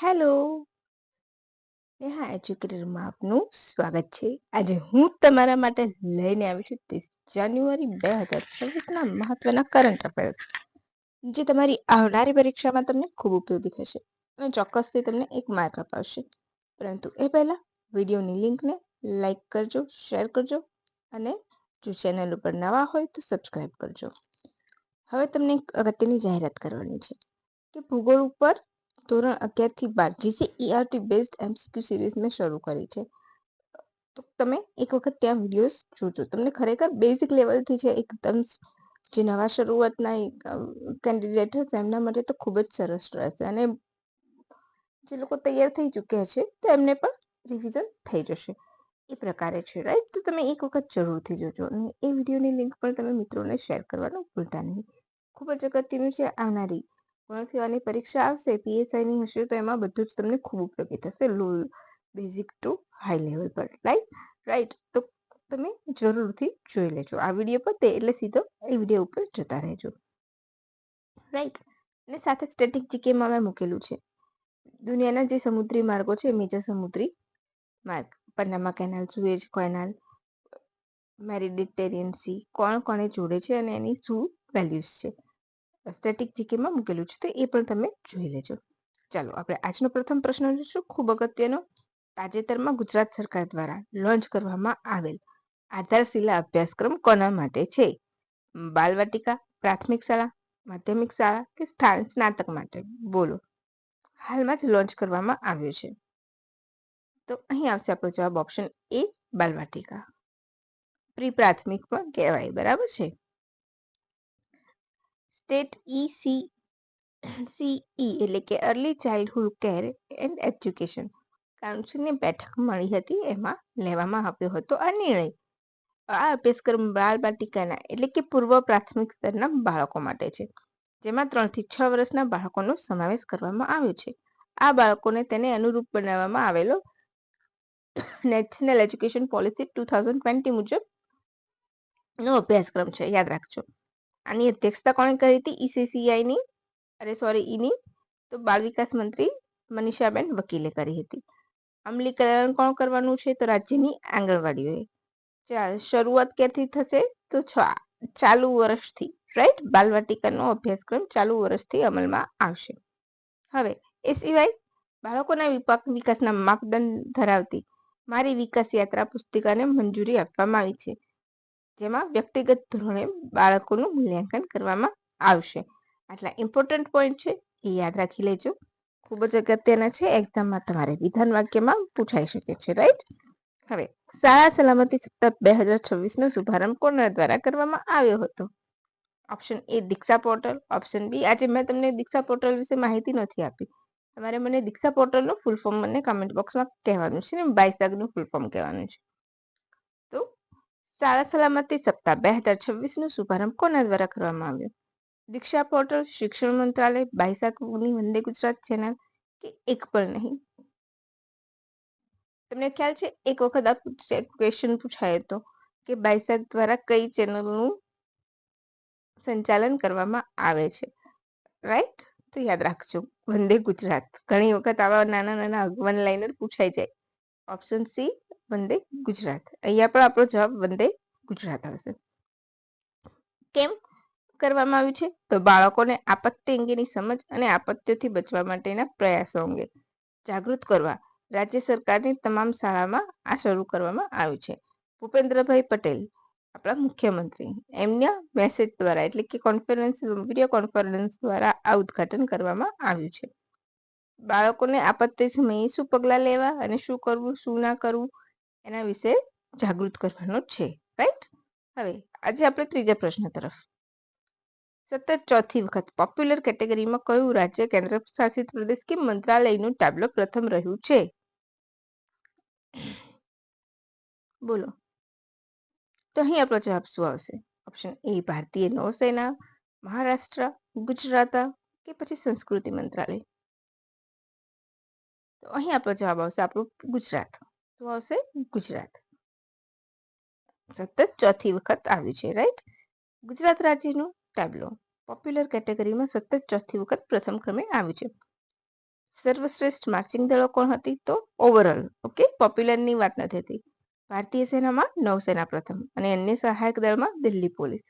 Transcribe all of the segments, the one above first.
Hello. Neha એજ્યુકેટરમાં આપનું સ્વાગત છે. આજે હું તમારા માટે લઈને આવી છું ત્રીસ જાન્યુઆરી બે હજાર છવ્વીસના મહત્વના કરંટ અફેર્સ જે તમારી આવનારી પરીક્ષામાં તમને ખૂબ ઉપયોગી થશે અને ચોક્કસથી તમને એક માર્ક અપાવશે. પરંતુ એ પહેલાં વિડીયોની લિંકને લાઇક કરજો શેર કરજો અને જો ચેનલ ઉપર નવા હોય તો સબસ્ક્રાઈબ કરજો. હવે તમને એક અગત્યની જાહેરાત કરવાની છે કે ભૂગોળ ઉપર ધોરણ અગિયારથી બાર જીસીઈઆરટી બેઝડ એમસીક્યુ સિરીઝ મેં શરૂ કરી છે. તો તમે એક વખત ત્યાં વિડીયોઝ જોજો. તમને ખરેખર બેઝિક લેવલથી છે એકદમ જે નવા શરૂઆતના કેન્ડિડેટ હશે એમના માટે તો ખૂબ જ સરસ રહેશે અને જે લોકો તૈયાર થઈ ચૂક્યા છે તો એમને પણ રિવિઝન થઈ જશે. એ પ્રકારે છે રાઈટ તો તમે એક વખત જરૂરથી જોજો અને એ વિડીયોની લિંક પણ તમે મિત્રોને શેર કરવાનું ભૂલતા નહીં. ખૂબ જ અગત્યનું છે આવનારી પૂર્ણ થવાની પરીક્ષા આવશે પીએસઆઈની હશે તો એમાં બધું જ તમને ખૂબ ઉપયોગી થશે, લો બેઝિક ટુ હાઈ લેવલ પર રાઈટ રાઈટ તો તમે જરૂરથી જોઈ લેજો. આ વીડિયો પતે એટલે સીધો એ વીડિયો ઉપર જતા રહેજો. રાઈટ અને સાથે સ્ટેટિક જીકેમાં મેં મૂકેલું છે. દુનિયાના જે સમુદ્રી માર્ગો છે મેજર સમુદ્રી માર્ગ Panama canal Suez canal Mediterranean sea કોણ કોને જોડે છે અને એની શું વેલ્યુઝ છે? સ્ટેટિક જીકેમાં મૂકેલું છે, તો એ પણ તમે જોઈ લેજો. ચાલો, આપણે આજનો પ્રથમ પ્રશ્ન જોઈશું ખૂબ અગત્યનો. તાજેતરમાં ગુજરાત સરકાર દ્વારા લોન્ચ કરવામાં આવેલ આધારશિલા અભ્યાસક્રમ કોના માટે છે? બાલવાટિકા, પ્રાથમિક શાળા, માધ્યમિક શાળા કે સ્થાન, સ્નાતક માટે? બોલો. હાલમાં જ લોન્ચ કરવામાં આવ્યો છે. તો અહીં આવશે આપણો જવાબ ઓપ્શન એ, બાલવાટિકા. પ્રી પ્રાથમિક પણ કહેવાય, બરાબર છે? સ્ટેટ ઈસી સીઈ એટલે કે early childhood care and education કાઉન્સિલની બેઠક મળી હતી, એમાં લેવામાં આવ્યો હતો આ નિર્ણય. આ અભ્યાસક્રમ બાળ બાટિકાના એટલે કે પૂર્વ પ્રાથમિક સ્તરના બાળકો માટે છે. જેમાં ત્રણથી છ વર્ષના બાળકોનો સમાવેશ કરવામાં આવ્યો છે. આ બાળકોને તેને અનુરૂપ બનાવવામાં આવેલો national education policy two thousand twenty મુજબ નો અભ્યાસક્રમ છે. યાદ રાખજો. આની અધ્યક્ષતા કોણે કરી હતી? ઈસીસીઆઈની અરે સોરી ઈની તો બાળ વિકાસ મંત્રી મનીષાબેન વકીલે કરી હતી. અમલીકરણ કોણ કરવાનું છે? તો રાજ્યની આંગણવાડીઓએ ચાલ, શરૂઆત ક્યાંથી થશે? તો ચાલુ વર્ષથી રાઈટ બાલવાટિકાનો અભ્યાસક્રમ ચાલુ વર્ષથી અમલમાં આવશે. હવે, એ સિવાય બાળકોના વિકાસના માપદંડ ધરાવતી મારી વિકાસ યાત્રા પુસ્તિકાને મંજૂરી આપવામાં આવી છે. જેમાં વ્યક્તિગત ધોરણે બાળકોનું મૂલ્યાંકન કરવામાં આવશે. આટલા ઇમ્પોર્ટન્ટ પોઈન્ટ છે, એ યાદ રાખી લેજો. ખૂબ જ અગત્યના છે એક્ઝામમાં તમારે વિધાન વાક્યમાં પૂછાઈ શકે છે રાઈટ હવે, શાળા સલામતી સપ્તાહ બે હજાર છવ્વીસનો શુભારંભ કોના દ્વારા કરવામાં આવ્યો હતો? Option A Diksha portal option B આજે મેં તમને દીક્ષા પોર્ટલ વિશે માહિતી નથી આપી. તમારે મને દીક્ષા પોર્ટલનું ફૂલ ફોર્મ મને કમેન્ટ બોક્સમાં કહેવાનું છે ને બાઈસાગનું ફૂલ ફોર્મ કહેવાનું છે. શાળા સલામતી સપ્તાહ બે હજાર છવ્વીસનો શુભારંભ કોના દ્વારા કરવામાં આવ્યો? દીક્ષા પોર્ટલ, શિક્ષણ મંત્રાલય બાઈસાકુની વંદે ગુજરાત ચેનલ કે એક પણ નહીં? તમને ખ્યાલ છે? એક વખત આ ક્વેશ્ચન પૂછાયો હતો કે બાઈસાક દ્વારા કઈ ચેનલનું સંચાલન કરવામાં આવે છે? રાઈટ તો યાદ રાખજો, વંદે ગુજરાત. ઘણી વખત આવા નાના નાના અગવન લાઈનર પૂછાઈ જાય. ઓપ્શન સી વંદે ગુજરાત અહીંયા પણ આપણો જવાબ વંદે ગુજરાત આવશે. કેમ કરવામાં આવ્યું છે? તો બાળકોને આપત્તિ અંગેની સમજ અને આપત્તિઓથી બચવા માટેના પ્રયાસો અંગે જાગૃત કરવા રાજ્ય સરકારની તમામ શાળામાં આ શરૂ કરવામાં આવ્યું છે. ભૂપેન્દ્રભાઈ પટેલ, આપણા મુખ્યમંત્રી, એમના મેસેજ દ્વારા એટલે કે કોન્ફરન્સ વીડિયો કોન્ફરન્સ દ્વારા આ ઉદઘાટન કરવામાં આવ્યું છે. બાળકોને આપત્તિ સમયે શું પગલાં લેવા અને શું કરવું, શું ના કરવું, એના વિશે જાગૃત કરવાનો છે રાઈટ હવે, આજે આપણે ત્રીજા પ્રશ્ન તરફ. સતત ચોથી વખત પોપ્યુલર કેટેગરીમાં કયું રાજ્ય કેન્દ્ર શાસિત પ્રદેશ કે મંત્રાલયનું ટેબ્લો પ્રથમ રહ્યું છે? બોલો. તો અહીં આપણો જવાબ શું આવશે? ઓપ્શન એ ભારતીય નૌસેના, મહારાષ્ટ્ર, ગુજરાત, કે પછી સંસ્કૃતિ મંત્રાલય? તો અહીં આપણો જવાબ આવશે આપણું ગુજરાત શું આવશે ગુજરાત સતત ચોથી વખત આવ્યું છે રાઈટ ગુજરાત રાજ્યનું ટેબ્લો પોપ્યુલર કેટેગરીમાં સતત ચોથી વખત પ્રથમ ક્રમે આવ્યું છે સર્વશ્રેષ્ઠ માર્ચિંગ દળો કોણ હતી તો ઓવરઓલ ઓકે પોપ્યુલરની વાત નથી હતી ભારતીય સેનામાં નૌસેના પ્રથમ અને અન્ય સહાયક દળમાં દિલ્હી પોલીસ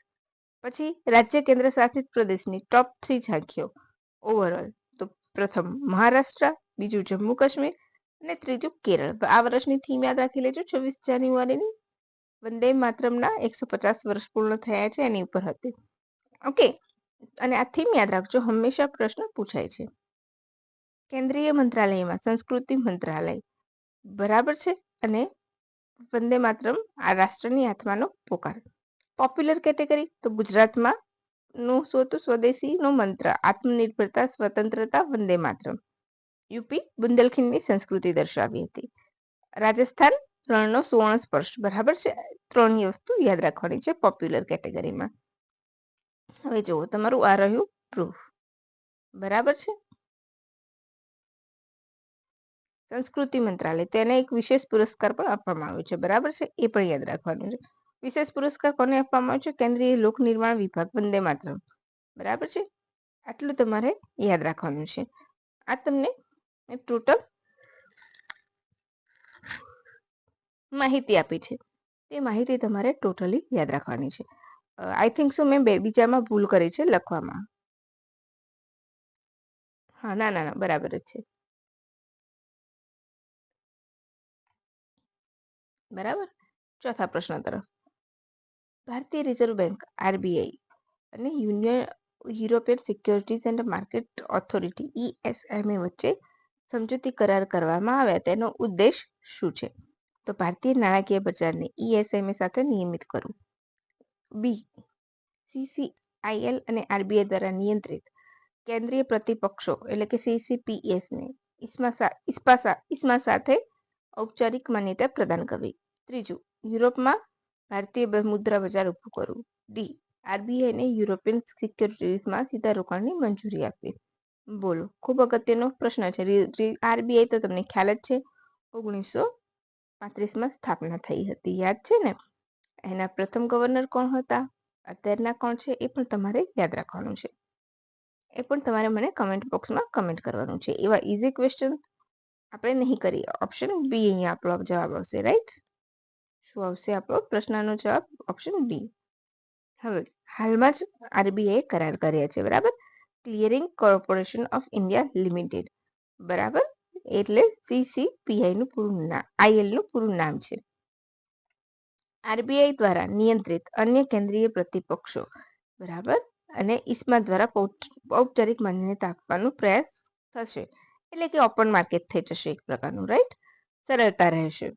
પછી રાજ્ય કેન્દ્ર શાસિત પ્રદેશની ટોપ થ્રી ઝાંખીઓ ઓવરઓલ તો પ્રથમ મહારાષ્ટ્ર બીજું જમ્મુ કાશ્મીર અને ત્રીજું કેરળ. આ વર્ષની થીમ યાદ રાખી લેજો, છવ્વીસ જાન્યુઆરીની વંદે માતરમના એકસો પચાસ વર્ષ પૂર્ણ થયા છે, એની ઉપર હતી. ઓકે, અને આ થીમ યાદ રાખજો, હંમેશા પ્રશ્ન પૂછાય છે. કેન્દ્રીય મંત્રાલયમાં, સંસ્કૃતિ મંત્રાલય. બરાબર છે? અને વંદે માતરમ, આ રાષ્ટ્રની આત્માનો પોકાર. પોપ્યુલર કેટેગરી તો ગુજરાતમાં નું શું હતું? સ્વદેશીનો મંત્ર. આત્મનિર્ભરતા, સ્વતંત્રતા, વંદે માતરમ. યુપી બુંદેલખંડની સંસ્કૃતિ દર્શાવી હતી. રાજસ્થાન રણનો સુવર્ણ સ્પર્શ. બરાબર છે? ત્રણની વસ્તુ યાદ રાખવાની છે પોપ્યુલર કેટેગરીમાં હવે જુઓ, તમારું આ રહ્યું પ્રૂફ બરાબર છે? સંસ્કૃતિ મંત્રાલય, તેને એક વિશેષ પુરસ્કાર પણ આપવામાં આવ્યો છે. બરાબર છે? એ પણ યાદ રાખવાનું છે. વિશેષ પુરસ્કાર કોને આપવામાં આવ્યો છે? કેન્દ્રીય લોક નિર્માણ વિભાગ, વંદે માતરમ. બરાબર છે? આટલું તમારે યાદ રાખવાનું છે. આ તમને ટોટલ માહિતી આપી છે. તે માહિતી તમારે ટોટલી યાદ રાખવાની છે. આઈ થિંક સો મેં બે, બીજામાં ભૂલ કરી છે લખવામાં. હા, ના ના ના, બરાબર જ છે. બરાબર? ચોથા પ્રશ્ન તરફ. ભારતીય રિઝર્વ બેંક, આરબીઆઈ અને union, European securities and market authority ESMA વચ્ચે સમજૂતી કરાર કરવામાં આવ્યા તેનો ઉદ્દેશ શું છે? તો ભારતીય નાણાકીય બજારને ઈએસએમએ સાથે નિયમિત કરવું. બી સીસીઆઈએલ અને આરબીઆઈ દ્વારા નિયંત્રિત કેન્દ્રીય પ્રતિપક્ષો, એટલે કે સીસીપીએસને ઇસ્મા સાથે ઔપચારિક માન્યતા પ્રદાન કરવી. ત્રીજું, યુરોપમાં ભારતીય મુદ્રા બજાર ઊભું કરવું. ડી આરબીઆઈને યુરોપિયન સિક્યોરિટીઝમાં સીધા રોકાણની મંજૂરી આપવી. બોલો. ખૂબ અગત્યનો પ્રશ્ન છે. આરબીઆઈ તો તમને ખ્યાલ જ છે. ઓગણીસો પાંત્રીસમાં સ્થાપના થઈ હતી. યાદ છે ને? એના પ્રથમ ગવર્નર કોણ હતા? અત્યારના કોણ છે એ પણ તમારે યાદ રાખવાનું છે. એ પણ તમારે મને કમેન્ટ બોક્સમાં કમેન્ટ કરવાનું છે. એવા ઇઝી ક્વેશ્ચન આપણે નહીં કરીએ. ઓપ્શન બી અહીંયા આપણો જવાબ આવશે રાઈટ શું આવશે આપણો પ્રશ્નનો જવાબ? ઓપ્શન બી હવે, હાલમાં જ આરબીઆઈ કરાર કર્યા છે, બરાબર? Clearing corporation of India limited બરાબર? એટલે સીસીપીઆઈ નું પૂરું નામ આઈએલનું પૂરું નામ છે. આરબીઆઈ દ્વારા નિયંત્રિત અન્ય કેન્દ્રીય પ્રતિપક્ષો, બરાબર? અને ઇસ્મા દ્વારા ઔપચારિક માન્યતા આપવાનો પ્રયાસ થશે. એટલે કે ઓપન માર્કેટ થઈ જશે એક પ્રકારનું, રાઈટ? સરળતા રહેશે.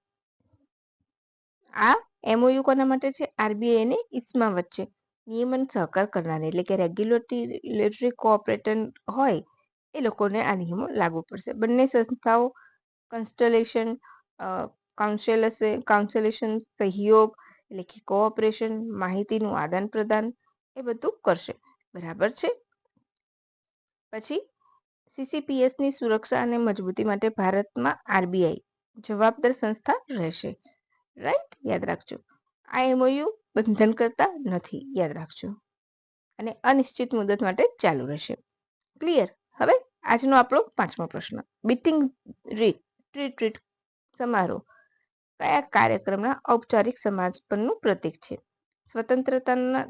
આ એમઓયુ કોના માટે છે? આરબીઆઈ અને ઇસ્મા વચ્ચે. નિયમન સહકાર કરનાર એટલે કે રેગ્યુલેટરી કોઓપરેટર હોય એ લોકોને આ નિયમો લાગુ પડશે બંને સંસ્થાઓ કન્સ્ટલેશન કાઉન્સેલસે કાઉન્સેલેશન સહયોગ એટલે કે કોઓપરેશન માહિતીનું આદાન પ્રદાન એ બધું કરશે બરાબર છે પછી સીસીપીએસની સુરક્ષા અને મજબૂતી માટે ભારતમાં આરબીઆઈ જવાબદાર સંસ્થા રહેશે રાઈટ યાદ રાખજો આ એમઓયુ બંધન કરતા નથી, યાદ રાખજો. અને અનિશ્ચિત મુદત માટે ચાલુ રહેશે. ક્લિયર હવે આજનો આપણો પાંચમો પ્રશ્ન. બીટિંગ રીટ ટ્રીટ સમારોહ કયા કાર્યક્રમના ઔપચારિક સમાજ પરનું પ્રતીક છે? સ્વતંત્રતાના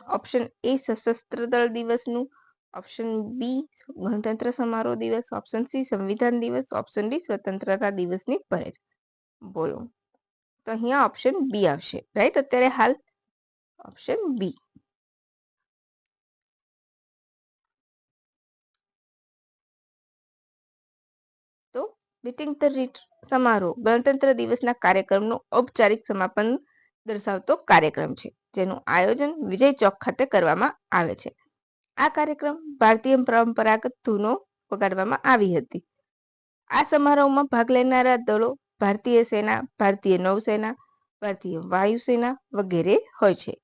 ઓપ્શન એ સશસ્ત્ર દળ દિવસનું ઓપ્શન બી ગણતંત્ર સમારોહ દિવસ ઓપ્શન સી સંવિધાન દિવસ ઓપ્શન ડી સ્વતંત્રતા દિવસની પરેડ. બોલો. તો અહીંયા ઓપ્શન બી આવશે. રાઈટ અત્યારે હાલ ઓપ્શન બી તો બીટિંગ ધ સમારોહ. ગણતંત્ર દિવસના કાર્યક્રમનું ઔપચારિક સમાપન દર્શાવતો કાર્યક્રમ છે, જેનું આયોજન વિજય ચોક ખાતે કરવામાં આવે છે. આ કાર્યક્રમ ભારતીય પરંપરાગત ધૂનો વગાડવામાં આવી હતી. આ સમારોહમાં ભાગ લેનારા દળો ભારતીય સેના, ભારતીય નૌસેના, ભારતીય વાયુસેના વગેરે હોય છે.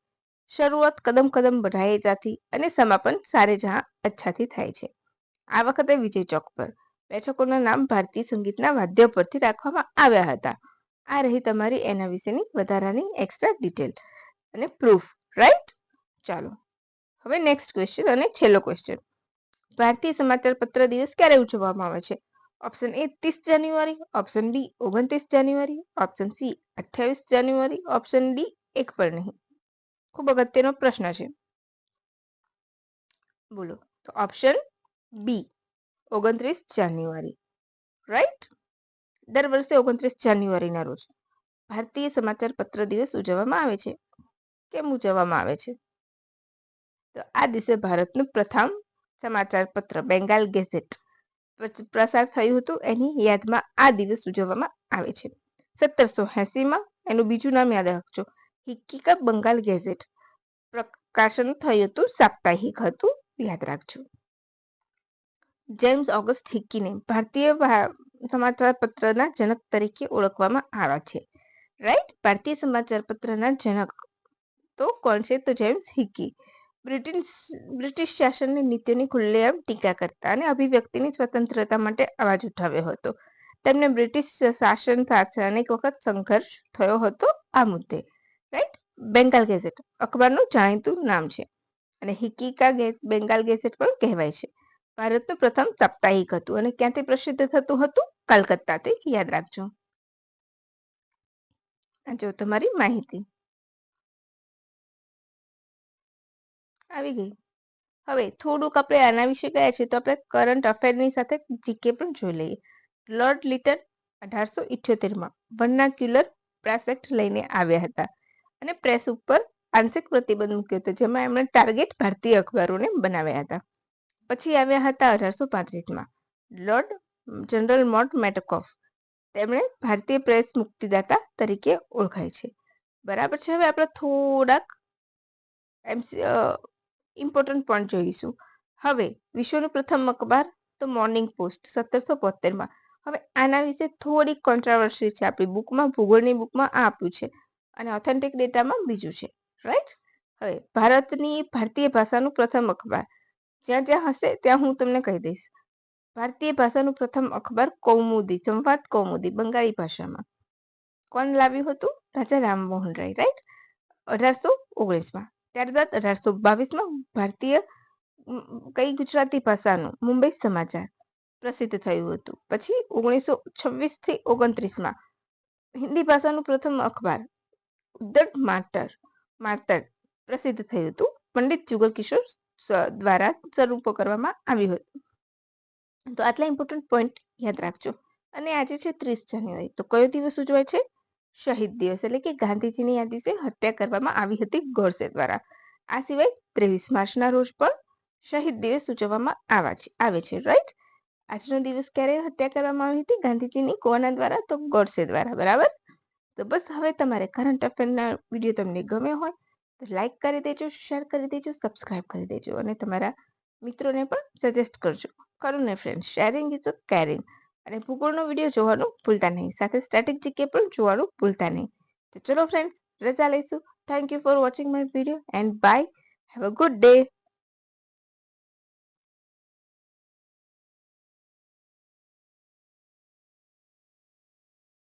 શરૂઆત કદમ કદમ બઢાએ જાથી અને સમાપન સારે જહાં અચ્છાથી થાય છે. આ વખતે વિજય ચોક પર બેઠકોના નામ ભારતીય સંગીતના વાદ્ય પરથી રાખવામાં આવ્યા હતા. આ રહી તમારી એના વિશેની વધારાની એક્સ્ટ્રા ડિટેલ અને પ્રૂફ રાઈટ ચાલો, હવે નેક્સ્ટ ક્વેશ્ચન અને છેલ્લો ક્વેશ્ચન ભારતીય સમાચાર પત્ર દિવસ ક્યારે ઉજવવામાં આવે છે? ઓપ્શન એ ત્રીસ જાન્યુઆરી ઓપ્શન બી ઓગણત્રીસ જાન્યુઆરી ઓપ્શન સી અઠ્યાવીસ જાન્યુઆરી ઓપ્શન ડી એક પણ નહીં ખૂબ અગત્યનો પ્રશ્ન છે બોલો તો ઓપ્શન બી ઓગણત્રીસ જાન્યુઆરી રાઈટ દર વર્ષે ઓગણત્રીસ જાન્યુઆરીના રોજ ભારતીય સમાચાર પત્ર દિવસ ઉજવવામાં આવે છે કેમ ઉજવવામાં આવે છે તો આ દિવસે ભારતનું પ્રથમ સમાચાર પત્ર બેંગાલ ગેઝેટ પ્રસાર થયું હતું એની યાદમાં આ દિવસ ઉજવવામાં આવે છે. સત્તરસો એસીમાં એનું બીજું નામ યાદ રાખજો. હિક્કીકા બંગાળ ગેઝેટ. પ્રકાશન થયું હતું, સાપ્તાહિક હતું, યાદ રાખજો. જેમ્સ ઓગસ્ટ હિક્કીને ભારતીય સમાચાર પત્રના જનક તરીકે ઓળખવામાં આવ્યા છે. રાઈટ? ભારતીય સમાચાર પત્રના જનક તો કોણ છે? તો જેમ્સ હિક્કી બ્રિટિશ બ્રિટિશ શાસનની નીતિઓની ખુલ્લેઆમ ટીકા કરતા અને અભિવ્યક્તિની સ્વતંત્રતા માટે અવાજ ઉઠાવ્યો હતો. તેમને બ્રિટિશ શાસન સાથે અનેક વખત સંઘર્ષ થયો હતો આ મુદ્દે. રાઈટ બેંગાલ ગેઝેટ અખબારનું જાણીતું નામ છે. અને હિકીકા બેંગાલ ગેઝેટ પણ કહેવાય છે. ભારતનું પ્રથમ સાપ્તાહિક હતું અને ક્યાંથી પ્રસિદ્ધ થતું હતું? કલકત્તાથી. યાદ રાખજો. જો તમારી માહિતી. આવી ગઈ. હવે થોડુંક આપણે આના વિશે ગયા છે તો આપણે કરંટ અફેરની સાથે જીકે પણ જોઈ લઈએ. લોર્ડ લિટર અઢારસો ઇઠ્યોતેરમાં વર્નાક્યુલર પ્રાસેક્ટ લઈને આવ્યા હતા અને પ્રેસ ઉપર આંશિક પ્રતિબંધ મૂક્યો હતો, જેમાં એમણે ટાર્ગેટ ભારતીય અખબારોને બનાવ્યા હતા. પછી આવ્યા હતા અઢારસો પાંત્રીસમાં. લોર્ડ જનરલ મોટ મેટકોફ તેમણે ભારતીય પ્રેસ મુક્તિદાતા તરીકે ઓળખાય છે. બરાબર છે, હવે આપણે થોડાક એમસી ઇમ્પોર્ટન્ટ પોઈન્ટ જોઈશું. હવે, વિશ્વનું પ્રથમ અખબાર તો મોર્નિંગ પોસ્ટ સત્તરસો બોતેરમાં હવે આના વિશે થોડીક કોન્ટ્રાવર્સી છે આપણી બુકમાં ભૂગોળની બુકમાં આ આપ્યું છે. અને ઓથેન્ટિક ડેટામાં બીજું છે રાઈટ હવે, ભારતની ભારતીય ભાષાનું પ્રથમ અખબાર. જ્યાં જ્યાં હશે, ત્યાં હું તમને કહી દઈશ. ભારતીય ભાષાનું પ્રથમ અખબાર કૌમુદી, સંવાદ કૌમુદી, બંગાળી ભાષામાં. કોણ લાવ્યું હતું? રાજા રામમોહન રાય રાઈટ અઢારસો ઓગણીસમાં. ત્યારબાદ અઢારસો બાવીસમાં ભારતીય કઈ ગુજરાતી ભાષાનું મુંબઈ સમાચાર પ્રસિદ્ધ થયું હતું. પછી ઓગણીસો છવ્વીસથી ઓગણત્રીસમાં હિન્દી ભાષાનું પ્રથમ અખબાર ઉદ્દટ માર્ટર માતર પ્રસિદ્ધ થયું હતું. પંડિત જુગલ કિશોર દ્વારા શરૂ કરવામાં આવ્યું હતું તો આટલા ઇમ્પોર્ટન્ટ પોઈન્ટ યાદ રાખજો. અને આજે છે ત્રીસ જાન્યુઆરી. તો કયો દિવસ ઉજવાય છે? શહીદ દિવસ એટલે કે ગાંધીજીની આ દિવસે હત્યા કરવામાં આવી હતી ગોડસે દ્વારા. આ સિવાય ત્રેવીસ માર્ચના રોજ પણ શહીદ દિવસ ઉજવવામાં આવે છે રાઈટ આજનો દિવસ ક્યારે હત્યા કરવામાં આવી હતી? ગાંધીજીની કોના દ્વારા તો ગોડસે દ્વારા, બરાબર? તો બસ હવે તમારે કરંટ અફેરના વીડિયો તમને ગમે હોય તો લાઈક કરી દેજો શેર કરી દેજો સબસ્ક્રાઇબ કરી દેજો અને તમારા મિત્રોને પણ સજેસ્ટ કરજો. કરો ને friend sharing is a caring અને ભૂગોળનો વીડિયો જોવાનું ભૂલતા નહીં. સાથે સ્ટેટિક જીકે પણ જોવાનું ભૂલતા નહીં. તો ચલો ફ્રેન્ડ્સ રજા લઈશું. Thank you for watching my video and bye have a good day